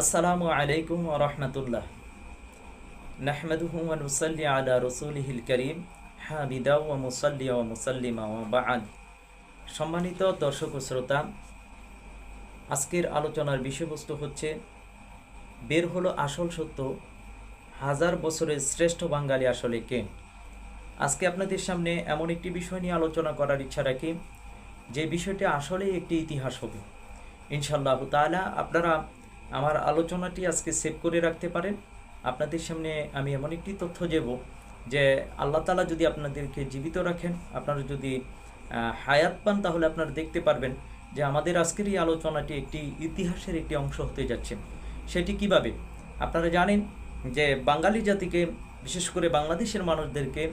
আসসালামু আলাইকুম রহমতুল্লাহ। নাহমেদুহু নুসল্লি আলা রসুলহিল করিম, হামিদা ও মুসল্লি ও মুসল্লিমা ও বাআদ সম্মানিত দর্শক ও শ্রোতা, আজকের আলোচনার বিষয়বস্তু হচ্ছে, বের হলো আসল সত্য, হাজার বছরের শ্রেষ্ঠ বাঙালি আসলে কে? আজকে আপনাদের সামনে এমন একটি বিষয় নিয়ে আলোচনা করার ইচ্ছা রাখি, যে বিষয়টি আসলে একটি ইতিহাস হবে। ইনশাল্লাহ তাআলা আপনারা আমার আলোচনাটি আজকে সেভ করে রাখতে পারেন। আপনাদের সামনে আমি এমন একটি তথ্য দেব যে আল্লাহ তালা যদি আপনাদেরকে জীবিত রাখেন, আপনারা যদি হায়াত পান, তাহলে আপনারা দেখতে পারবেন যে আমাদের আজকের এই আলোচনাটি একটি ইতিহাসের একটি অংশ হতে যাচ্ছে। সেটি কীভাবে? আপনারা জানেন যে বাঙালি জাতিকে, বিশেষ করে বাংলাদেশের মানুষদেরকে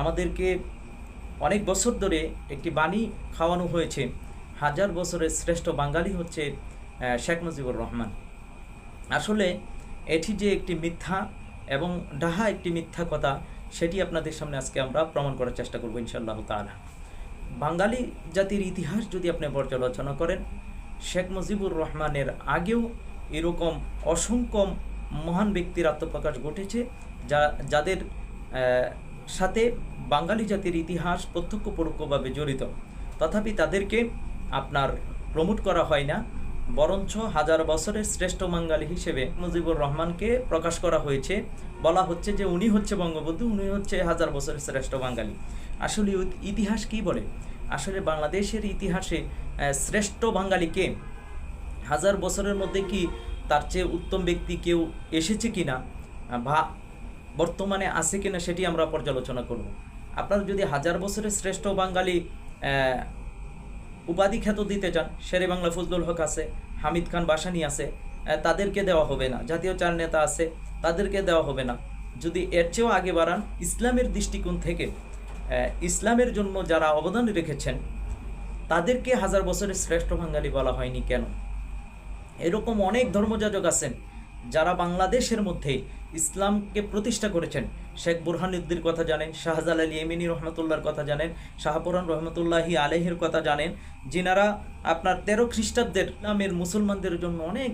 আমাদেরকে অনেক বছর ধরে একটি বাণী খাওয়ানো হয়েছে। হাজার বছরের শ্রেষ্ঠ বাঙালি হচ্ছে শেখ মুজিবুর রহমান। আসলে এটি যে একটি মিথ্যা এবং ডাহা একটি মিথ্যা কথা, সেটি আপনাদের সামনে আজকে আমরা প্রমাণ করার চেষ্টা করব ইনশাআল্লাহ তাআলা। বাঙালি জাতির ইতিহাস যদি আপনি পর্যালোচনা করেন, শেখ মুজিবুর রহমানের আগেও এরকম অসংখ্য মহান ব্যক্তির আত্মপ্রকাশ ঘটেছে, যা, যাদের সাথে বাঙালি জাতির ইতিহাস প্রত্যক্ষ পরোক্ষভাবে জড়িত। তথাপি তাদেরকে আপনার প্রমোট করা হয় না বরঞ্চ হাজার বছরের শ্রেষ্ঠ বাঙালি হিসেবে মুজিবুর রহমানকে প্রকাশ করা হয়েছে। বলা হচ্ছে যে উনি হচ্ছে বঙ্গবন্ধু, উনি হচ্ছে হাজার বছরের শ্রেষ্ঠ বাঙালি। আসলে ইত- ইতিহাস কি বলে? আসলে বাংলাদেশের ইতিহাসে শ্রেষ্ঠ বাঙালি কে হাজার বছরের মধ্যে কি তার চেয়ে উত্তম ব্যক্তি কেউ এসেছে কি না বা বর্তমানে আছে কিনা সেটি আমরা পর্যালোচনা করব। আপনারা যদি হাজার বছরের শ্রেষ্ঠ বাঙালি উপাধি খ্যাত দিতে চান, শেরে বাংলা ফজলুল হক আছে, হামিদ খান বাসানি আছে তাদেরকে দেওয়া হবে না। জাতীয় চার নেতা আছে, তাদেরকে দেওয়া হবে না। যদি এর চেয়েও আগে বাড়ান, ইসলামের দৃষ্টিকোণ থেকে ইসলামের জন্য যারা অবদান রেখেছেন, তাদেরকে হাজার বছরের শ্রেষ্ঠ বাঙালি বলা হয়নি কেন? এরকম অনেক ধর্মযাজক আছেন, যারা বাংলাদেশের মধ্যে ইসলামকে প্রতিষ্ঠা করেছেন। শেখ বুরহানুদ্দির কথা জানেন, শাহজালাল ইয়েমিনী রহমতুল্লাহর কথা জানেন শাহপুরান রহমতুল্লাহি আলহের কথা জানেন। যিনারা আপনার তেরো খ্রিস্টাব্দের ইসলামের মুসলমানদের জন্য অনেক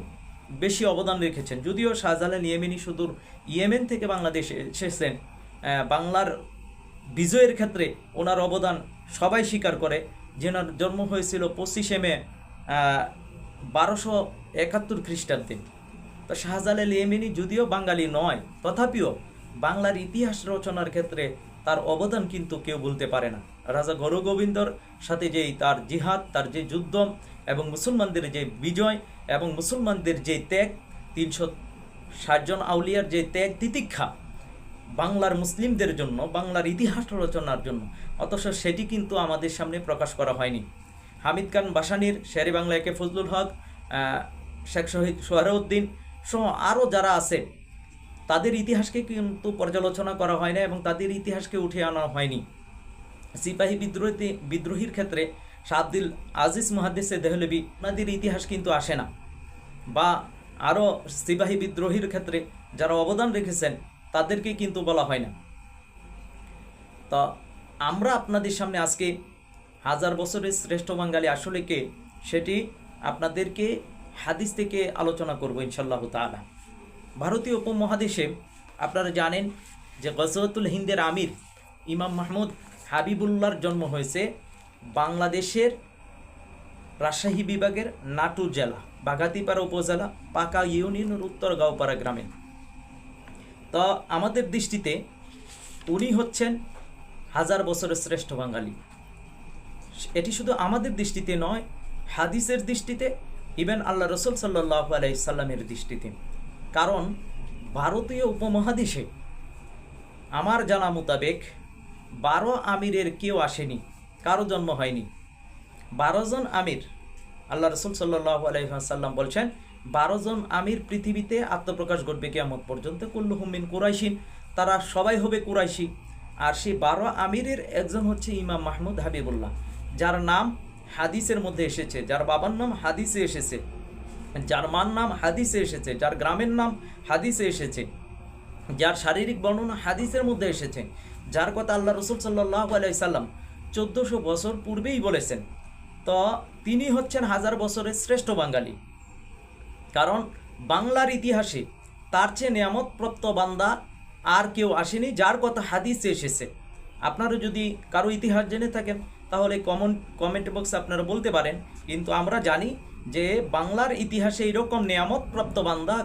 বেশি অবদান রেখেছেন। যদিও শাহজালাল ইয়েমিনী সুদূর ইয়েমেন থেকে বাংলাদেশে এসেছেন বাংলার বিজয়ের ক্ষেত্রে ওনার অবদান সবাই স্বীকার করে। যেনার জন্ম হয়েছিল পঁচিশে মে বারোশো একাত্তর খ্রিস্টাব্দে। তো শাহজালাল ইয়েমেনি যদিও বাঙালি নয়, তথাপিও বাংলার ইতিহাস রচনার ক্ষেত্রে তার অবদান কিন্তু কেউ বলতে পারে না। রাজা গৌরগোবিন্দর সাথে যেই তার জিহাদ, তার যে যুদ্ধ এবং মুসলমানদের যে বিজয় এবং মুসলমানদের যে ত্যাগ, তিনশো ষাটজন আউলিয়ার যে ত্যাগ তিতিক্ষা বাংলার মুসলিমদের জন্য, বাংলার ইতিহাস রচনার জন্য, অথচ সেটি কিন্তু আমাদের সামনে প্রকাশ করা হয়নি। হামিদ খান বাসানির, শেরে বাংলা একে ফজলুল হক শেখ শহীদ সোহরাউদ্দিন সহ আরও যারা আছে, তাদের ইতিহাসকে কিন্তু পর্যালোচনা করা হয় না এবং তাদের ইতিহাসকে উঠে আনা হয়নি। সিপাহী বিদ্রোহী বিদ্রোহীর ক্ষেত্রে আব্দুল আজিজ মহাদ্দেসে দেহলেবি ওনাদের ইতিহাস কিন্তু আসে না। বা আরও সিপাহী বিদ্রোহীর ক্ষেত্রে যারা অবদান রেখেছেন, তাদেরকে কিন্তু বলা হয় না। তো আমরা আপনাদের সামনে আজকে হাজার বছরের শ্রেষ্ঠ বাঙালি আসলে কে, সেটি আপনাদেরকে হাদিস থেকে আলোচনা করব ইনশাল্লাহ তাআলা। ভারতীয় উপমহাদেশে আপনারা জানেন যে গজওয়াতুল হিন্দের আমির ইমাম মাহমুদ হাবিবুল্লাহর জন্ম হয়েছে বাংলাদেশের রাজশাহী বিভাগের নাটু জেলা বাগাতিপাড়া উপজেলা, পাকা ইউনিয়নের উত্তর গাঁওপাড়া গ্রামে। তো আমাদের দৃষ্টিতে উনি হচ্ছেন হাজার বছরের শ্রেষ্ঠ বাঙালি। এটি শুধু আমাদের দৃষ্টিতে নয়, হাদিসের দৃষ্টিতে ইভেন আল্লাহ রসুল সাল্লাহ আলাইসাল্লামের দৃষ্টিতে। কারণ, ভারতীয় উপমহাদেশে আমার জানা মোতাবেক বারো আমিরের কেউ আসেনি, কারও জন্ম হয়নি। বারো জন আমির, আল্লাহ রসুল সাল্লাহ আলাইসাল্লাম বলছেন, বারো জন আমির পৃথিবীতে আত্মপ্রকাশ ঘটবে কেমন পর্যন্ত। কুল্লু হুমিন কুরাইশিন, তারা সবাই হবে কুরাইশি। আর সেই বারো আমিরের একজন হচ্ছে ইমাম মাহমুদ হাবিবুল্লাহ, যার নাম হাদিসের মধ্যে এসেছে, যার বাবার নাম হাদিসে এসেছে, যার মার নাম হাদিসে এসেছে, যার গ্রামের নাম হাদিসে এসেছে, যার শারীরিক বর্ণনা হাদিসের মধ্যে এসেছে, যার কথা আল্লাহ রসুল সাল্লাহ আলাইসাল্লাম চোদ্দোশো বছর পূর্বেই বলেছেন, তো তিনি হচ্ছেন হাজার বছরের শ্রেষ্ঠ বাঙালি। কারণ বাংলার ইতিহাসে তার চেয়ে নিয়ামতপ্রাপ্ত বান্দা আর কেউ আসেনি, যার কথা হাদিসে এসেছে। আপনারা যদি কারও ইতিহাস জেনে থাকেন তাহলে কমন কমেন্ট বক্সে আপনারা বলতে পারেন। কিন্তু আমরা জানি যে বাংলার ইতিহাসে এরকম নিয়ামতপ্রাপ্ত বান্দা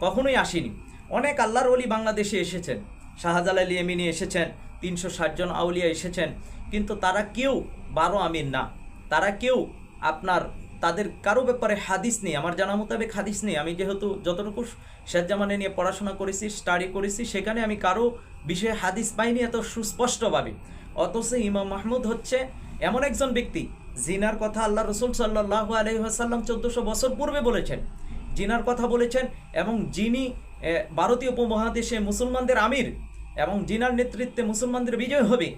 কখনোই আসেনি। অনেক আল্লাহর অলি বাংলাদেশে এসেছেন। শাহজালাল ইয়ামিনী এসেছেন, তিনশো জন আউলিয়া এসেছেন। কিন্তু তারা কেউ বারো আমির না। তারা কেউ আপনার, তাদের কারও ব্যাপারে হাদিস নেই। আমার জানা মোতাবেক হাদিস নেই। আমি যেহেতু যতটুকু শেখ জামানে নিয়ে পড়াশোনা করেছি স্টাডি করেছি, সেখানে আমি কারও বিষয়ে হাদিস পাইনি এত সুস্পষ্টভাবে। অথচ ইমাম মাহমুদ হচ্ছে এমন একজন ব্যক্তি, জিনার কথা আল্লাহ রসুল সাল্লাহ আলহিহাসাল্লাম চোদ্দোশো বছর পূর্বে বলেছেন। জিনার কথা বলেছেন এবং যিনি ভারতীয় উপমহাদেশে মুসলমানদের আমির এবং জিনার নেতৃত্বে মুসলমানদের বিজয় হবে,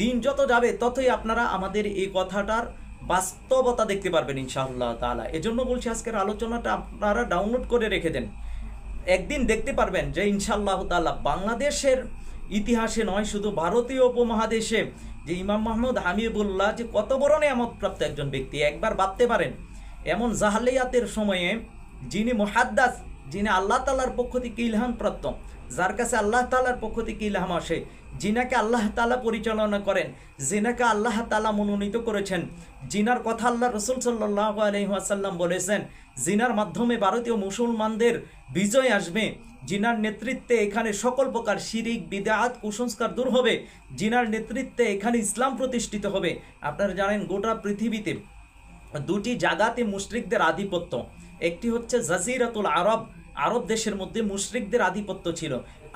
দিন যত যাবে ততই আপনারা আমাদের এই কথাটার বাস্তবতা দেখতে পারবেন ইনশাআল্লাহ তাআলা। এজন্য বলছি আজকের আলোচনাটা আপনারা ডাউনলোড করে রেখে দেন। একদিন দেখতে পারবেন যে ইনশাআল্লাহ তাআলা বাংলাদেশের ইতিহাসে নয়, শুধু ভারতীয় উপমহাদেশে। যে ইমাম মাহমুদ হামিবুল্লাহ যে কত বড় নিয়ামতপ্রাপ্ত একজন ব্যক্তি, একবার ভাবতে পারেন। এমন জাহালিয়াতের সময়ে যিনি মুহাদ্দাস, যিনি আল্লাহ তালার পক্ষ থেকে ইলহাম প্রাপ্ত যার কাছে আল্লাহ তালার পক্ষ থেকে ইলহাম আসে, যিনাকে আল্লাহ তালা পরিচালনা করেন, যিনাকে আল্লাহ তালা মনোনীত করেছেন জিনার কথা আল্লাহ রসুল সাল্লাহ আলহিহাসাল্লাম বলেছেন জিনার মাধ্যমে ভারতীয় মুসলমানদের বিজয় আসবে জিনার নেতৃত্বে এখানে সকল প্রকার শিরিক, বিদাত, কুসংস্কার দূর হবে। জিনার নেতৃত্বে এখানে ইসলাম প্রতিষ্ঠিত হবে। আপনারা জানেন, গোটা পৃথিবীতে দুটি জাগাতে মুশরিকদের আধিপত্য। একটি হচ্ছে জাজিরাতুল আরব। আরব দেশের মধ্যে মুশরিকদের আধিপত্য ছিল।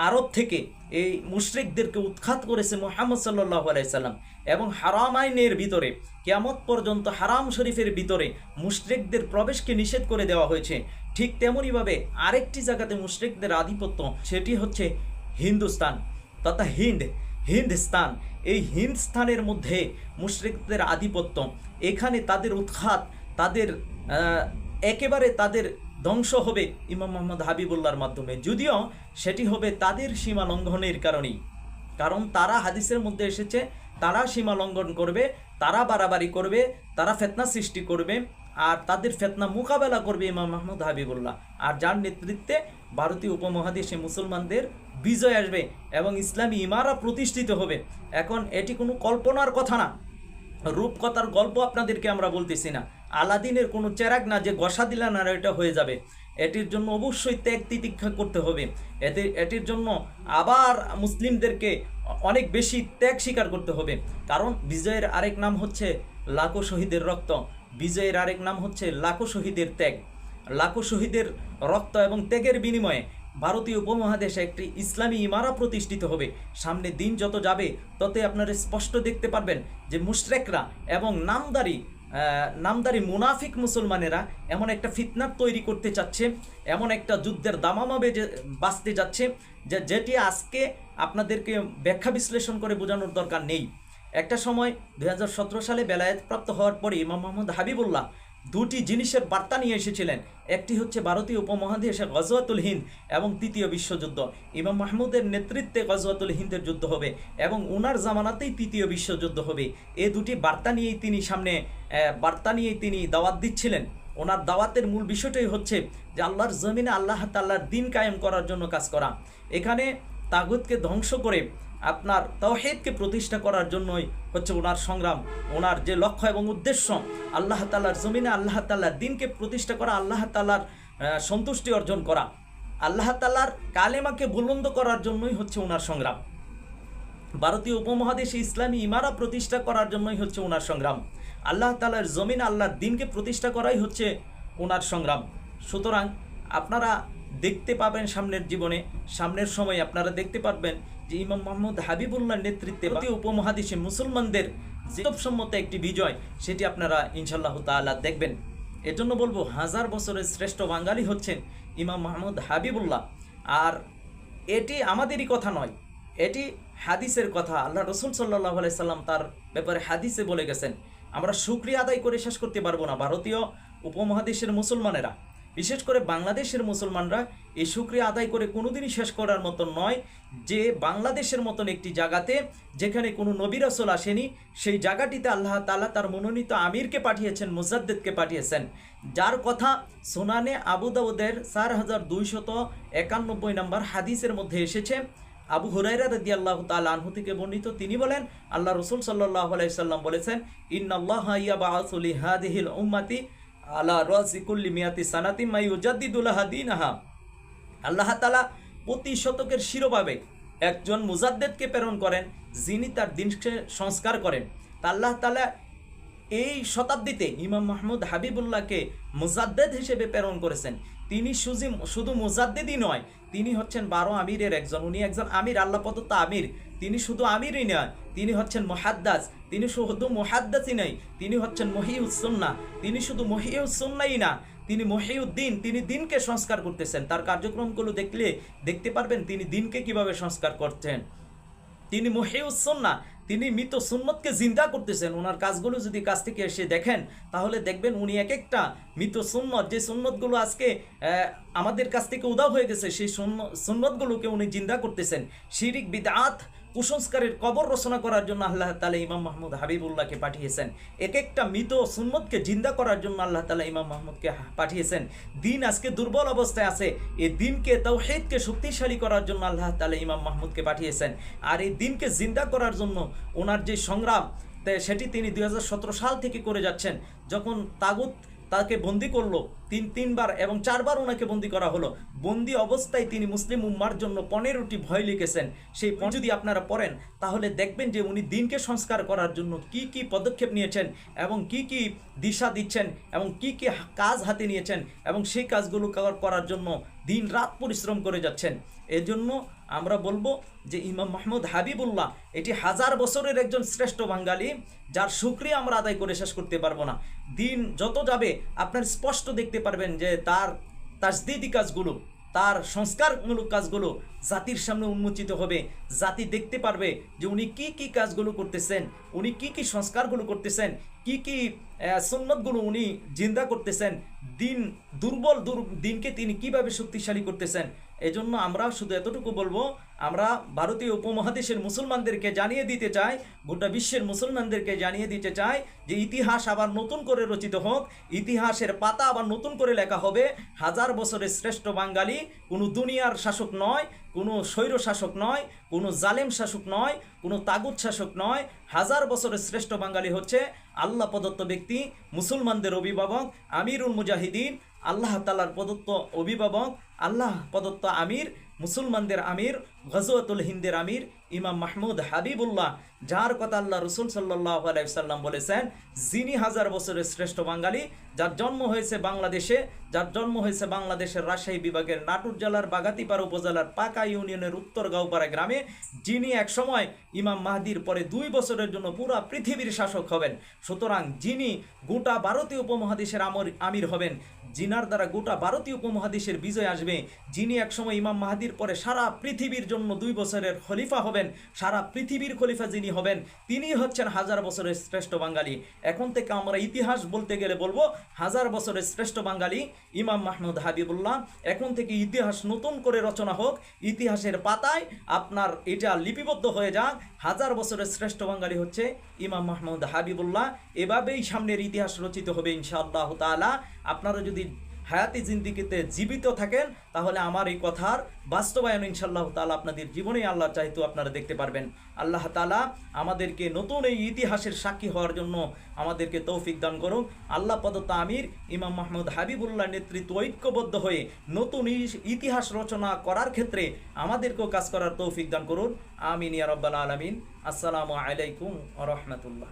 আরব থেকে এই মুশরিকদেরকে উৎখাত করেছে মোহাম্মদ সাল্লাহ আলাইসাল্লাম এবং হারাম আইনের ভিতরে, কেয়ামত পর্যন্ত হারাম শরীফের ভিতরে মুশরিকদের প্রবেশকে নিষেধ করে দেওয়া হয়েছে। ঠিক তেমনইভাবে আরেকটি জায়গাতে মুশরিকদের আধিপত্য, সেটি হচ্ছে হিন্দুস্তান। তথা হিন্দ, হিন্দস্তান। এই হিন্দস্তানের মধ্যে মুশরিকদের আধিপত্য, এখানে তাদের উৎখাত, তাদের একেবারে তাদের ধ্বংস হবে ইমাম মোহাম্মদ হাবিবুল্লাহর মাধ্যমে। যদিও সেটি হবে তাদের সীমা লঙ্ঘনের কারণেই। কারণ তারা হাদিসের মধ্যে এসেছে, তারা সীমা লঙ্ঘন করবে, তারা বাড়াবাড়ি করবে, তারা ফেতনা সৃষ্টি করবে, আর তাদের ফেতনা মোকাবেলা করবে ইমাম মাহমুদ হাবিবুল্লাহ। আর যার নেতৃত্বে ভারতীয় উপমহাদেশে মুসলমানদের বিজয় আসবে এবং ইসলামী ইমারা প্রতিষ্ঠিত হবে। এখন এটি কোনো কল্পনার কথা না। রূপকথার গল্প আপনাদেরকে আমরা বলতেছি না। আলাদিনের কোনো চেরাগ না যে গসা দিলা না এটা হয়ে যাবে। এটির জন্য অবশ্যই ত্যাগ তিতিক্ষা করতে হবে। এতে, এটির জন্য আবার মুসলিমদেরকে অনেক বেশি ত্যাগ স্বীকার করতে হবে। কারণ বিজয়ের আরেক নাম হচ্ছে লাখো শহীদের রক্ত। বিজয়ের আরেক নাম হচ্ছে লাখো শহীদের ত্যাগ। লাখো শহীদের রক্ত এবং ত্যাগের বিনিময়ে ভারতীয় উপমহাদেশে একটি ইসলামী ইমারা প্রতিষ্ঠিত হবে। সামনে দিন যত যাবে, ততই আপনারা স্পষ্ট দেখতে পারবেন যে মুশরেকরা এবং নামদারি নামদারি মুনাফিক মুসলমানেরা এমন একটা ফিতনার তৈরি করতে চাচ্ছে, এমন একটা যুদ্ধের দামামা বেজে, বাঁচতে যাচ্ছে, যে যেটি আজকে আপনাদেরকে ব্যাখ্যা বিশ্লেষণ করে বোঝানোর দরকার নেই। একটা সময় দু হাজার সতেরো সালে বেলায়েত প্রাপ্ত হওয়ার পরে ইমাম মোহাম্মদ হাবিবুল্লাহ দুটি জিনিসের বার্তা নিয়ে এসেছিলেন। একটি হচ্ছে ভারতীয় উপমহাদেশে গজওয়াতুল হিন্দ এবং তৃতীয় বিশ্বযুদ্ধ। ইমাম মাহমুদের নেতৃত্বে গজওয়াতুল হিন্দের যুদ্ধ হবে এবং উনার জামানাতেই তৃতীয় বিশ্বযুদ্ধ হবে। এ দুটি বার্তা নিয়েই তিনি সামনে বার্তা নিয়েই তিনি দাওয়াত দিচ্ছিলেন। ওনার দাওয়াতের মূল বিষয়টাই হচ্ছে যে আল্লাহর জমিনে আল্লাহ তাল্লাহর দিন কায়েম করার জন্য কাজ করা। এখানে তাগুতকে ধ্বংস করে আপনার তৌহিদকে প্রতিষ্ঠা করার জন্যই হচ্ছে ওনার সংগ্রাম ওনার যে লক্ষ্য এবং উদ্দেশ্য আল্লাহ তাল্লাহর জমিনে আল্লাহ তাল্লাহর দিনকে প্রতিষ্ঠা করা আল্লাহ তাল্লাহর আহ, সন্তুষ্টি অর্জন করা আল্লাহ তাল্লাহর কালেমাকে বুলন্দ করার জন্যই হচ্ছে ওনার সংগ্রাম। ভারতীয় উপমহাদেশে ইসলামী ইমারা প্রতিষ্ঠা করার জন্যই হচ্ছে ওনার সংগ্রাম। আল্লাহ তালার জমিন আল্লাহর দিনকে প্রতিষ্ঠা করাই হচ্ছে ওনার সংগ্রাম। সুতরাং আপনারা দেখতে পাবেন সামনের জীবনে। সামনের সময় আপনারা দেখতে পারবেন যে ইমাম মোহাম্মদ হাবিবুল্লাহর নেতৃত্বে ভারতীয় উপমহাদেশে মুসলমানদের যে সম্মত একটি বিজয়, সেটি আপনারা ইনশাল্লাহ তাআলা দেখবেন। এজন্য বলব, হাজার বছরের শ্রেষ্ঠ বাঙালি হচ্ছেন ইমাম মাহমুদ হাবিবুল্লাহ। আর এটি আমাদেরই কথা নয়, এটি হাদিসের কথা। আল্লাহ রসুল সাল্লাহ সাল্লাম তার ব্যাপারে হাদিসে বলে গেছেন, আমরা শুক্রিয়া আদায় করে শেষ করতে পারব না। ভারতীয় উপমহাদেশের মুসলমানেরা বিশেষ করে বাংলাদেশের মুসলমানরা এই শুক্রিয়া আদায় করে কোনোদিনই শেষ করার মতো নয় যে বাংলাদেশের মতন একটি জায়গাতে যেখানে কোনো নবী রাসূল আসেনি, সেই জায়গাটিতে আল্লাহ তাআলা তার মনোনীত আমিরকে পাঠিয়েছেন, মুজাদ্দেদকে পাঠিয়েছেন। যার কথা সোনানে আবু দাউদের চার হাজার দুইশত একানব্বই নম্বর হাদিসের মধ্যে এসেছে। আবু হুরাইরা রদি আল্লাহ তাল আনহু থেকে বর্ণিত, তিনি বলেন, আল্লাহ রসুল সাল্লাহ আলাইসাল্লাম বলেছেন, ইন্নাল্লাহ ইয়াবাসুলি হাদিহিল উম্মাতি আলা রাজিকুল্লি মিয়াতি সানাতি মাই উজাদ্দিদুল্লাহ দিনাহা। আল্লাহ তালা প্রতি শতকের শিরোভাবে একজন মুজাদ্দেদকে প্রেরণ করেন, যিনি তার দিনকে সংস্কার করেন। তা আল্লাহ তালা এই শতাব্দীতে ইমাম মাহমুদ হাবিবুল্লাহকে মুজাদ্দেদ হিসেবে প্রেরণ করেছেন। তিনি সুজি শুধু মুজাদ্দেদই নয়, তিনি হচ্ছেন বারো আমিরের একজন। উনি একজন আমির, আল্লাহ প্রদত্ত আমির। তিনি শুধু আমিরই নয় তিনি হচ্ছেন মোহাদ্দাস। তিনি শুধু মোহাদ্দাসই নয় তিনি হচ্ছেন মহিউসন্না তিনি শুধু মহিউসন্নাই না, তিনি মহিউদ্দিন, তিনি দিনকে সংস্কার করতেছেন। তার কার্যক্রমগুলো দেখলে দেখতে পারবেন তিনি দিনকে কীভাবে সংস্কার করছেন। তিনি মহিউসন্না তিনি মৃত সুন্নতকে জিন্দা করতেছেন। ওনার কাজগুলো যদি কাছ থেকে এসে দেখেন, তাহলে দেখবেন উনি এক একটা মৃত সুন্নত, যে সুন্নতগুলো আজকে আমাদের কাছ থেকে উদাও হয়ে গেছে, সেই সুন্ন- সুন্নতগুলোকে উনি জিন্দা করতেছেন। শিরিক, বিদআত কুসংস্কারের কবর রচনা করার জন্য আল্লাহ তালা ইমাম মাহমুদ হাবিবুল্লাহকে পাঠিয়েছেন। এক একটা মৃত সুন্নতকে জিন্দা করার জন্য আল্লাহ তালা ইমাম মাহমুদকে পাঠিয়েছেন। দিন আজকে দুর্বল অবস্থায় আছে। এই দিনকে, তৌহিদকে শক্তিশালী করার জন্য আল্লাহ তালা ইমাম মাহমুদকে পাঠিয়েছেন। আর এই দিনকে জিন্দা করার জন্য ওনার যে সংগ্রাম সেটি তিনি দু হাজার সতেরো সাল থেকে করে যাচ্ছেন। যখন তাগুত তাকে বন্দি করল। তিন, তিনবার এবং চারবার ওনাকে বন্দি করা হলো। বন্দি অবস্থায় তিনি মুসলিম উম্মার জন্য পনেরোটি ভয় লিখেছেন। সেই যদি আপনারা পড়েন, তাহলে দেখবেন যে উনি দিনকে সংস্কার করার জন্য কি কি পদক্ষেপ নিয়েছেন এবং কি কি দিশা দিচ্ছেন এবং কি কি কাজ হাতে নিয়েছেন এবং সেই কাজগুলো করার জন্য দিন রাত পরিশ্রম করে যাচ্ছেন। এজন্য আমরা বলব যে ইমাম মাহমুদ হাবিবুল্লাহ, এটি হাজার বছরের একজন শ্রেষ্ঠ বাঙালি, যার সুক্রিয়া আমরা আদায় করে শেষ করতে পারব না। দিন যত যাবে, আপনার স্পষ্ট দেখতে পারবেন যে তার তাজদিদি কাজগুলো, তার সংস্কারমূলক কাজগুলো জাতির সামনে উন্মোচিত হবে। জাতি দেখতে পারবে যে উনি কি কি কাজগুলো করতেছেন, উনি কি কি সংস্কারগুলো করতেছেন, কি কি সুন্নতগুলো উনি জিন্দা করতেছেন। দিন দুর্বল দুর, দিনকে তিনি কীভাবে শক্তিশালী করতেছেন এজন্য আমরা শুধু এতটুকু বলব আমরা ভারতীয় উপমহাদেশের মুসলমানদেরকে জানিয়ে দিতে চাই, গোটা বিশ্বের মুসলমানদেরকে জানিয়ে দিতে চাই যে ইতিহাস আবার নতুন করে রচিত হোক, ইতিহাসের পাতা আবার নতুন করে লেখা হবে। হাজার বছরের শ্রেষ্ঠ বাঙালি কোনো দুনিয়ার শাসক নয়, কোনো স্বৈর শাসক নয়, কোনো জালেম শাসক নয়, কোনো তাগুত শাসক নয়। হাজার বছরের শ্রেষ্ঠ বাঙালি হচ্ছে আল্লাহ প্রদত্ত ব্যক্তি, মুসলমানদের অভিভাবক আমিরুল মুজাহিদিন। আল্লাহ তালার প্রদত্ত অভিভাবক, আল্লাহ প্রদত্ত আমির। মুসলমানদের আমির, গজওয়াতুল হিন্দের আমির, ইমাম মাহমুদ হাবিবুল্লাহ, যার কথা আল্লাহ রসুল সাল্লাহ আলাইসাল্লাম বলেছেন, যিনি হাজার বছরের শ্রেষ্ঠ বাঙালি, যার জন্ম হয়েছে বাংলাদেশে, যার জন্ম হয়েছে বাংলাদেশের রাজশাহী বিভাগের নাটুর জেলার বাগাতিপাড়া উপজেলার পাকা ইউনিয়নের উত্তর গাঁওপাড়া গ্রামে, যিনি একসময় ইমাম মাহাদির পরে দুই বছরের জন্য পুরা পৃথিবীর শাসক হবেন। সুতরাং যিনি গোটা ভারতীয় উপমহাদেশের আমর আমির হবেন জিনার দ্বারা গোটা ভারতীয় উপমহাদেশের বিজয় আসবে। যিনি একসময় ইমাম মাহাদির পরে সারা পৃথিবীর জন্য দুই বছরের খলিফা হবেন, সারা পৃথিবীর খলিফা যিনি হবেন তিনি হচ্ছেন হাজার বছরের শ্রেষ্ঠ বাঙালি। এখন থেকে আমরা ইতিহাস বলতে গেলে বলব, হাজার বছরের শ্রেষ্ঠ বাঙালি ইমাম মাহমুদ হাবিবুল্লাহ। এখন থেকে ইতিহাস নতুন করে রচনা হোক, ইতিহাসের পাতায় আপনার এটা লিপিবদ্ধ হয়ে যাক। হাজার বছরের শ্রেষ্ঠ বাঙালি হচ্ছে ইমাম মাহমুদ হাবিবুল্লাহ। এভাবেই সামনের ইতিহাস রচিত হবে ইনশাআল্লাহ তাআলা। আপনারা যদি হায়াতি জিন্দিগিতে জীবিত থাকেন, তাহলে আমার এই কথার বাস্তবায়ন ইনশাল্লাহ তালা আপনাদের জীবনে আল্লাহ চাইতো আপনারা দেখতে পারবেন। আল্লাহ তালা আমাদেরকে নতুন এই ইতিহাসের সাক্ষী হওয়ার জন্য আমাদেরকে তৌফিক দান করুন আল্লাহ পদত্ত আমির ইমাম মাহমুদ হাবিবুল্লাহ নেতৃত্ব ঐক্যবদ্ধ হয়ে নতুন ইতিহাস রচনা করার ক্ষেত্রে আমাদেরকেও কাজ করার তৌফিক দান করুন। আমিন ইয়া রব্বাল আলমিন। আসসালামু আলাইকুম রহমতুল্লাহ।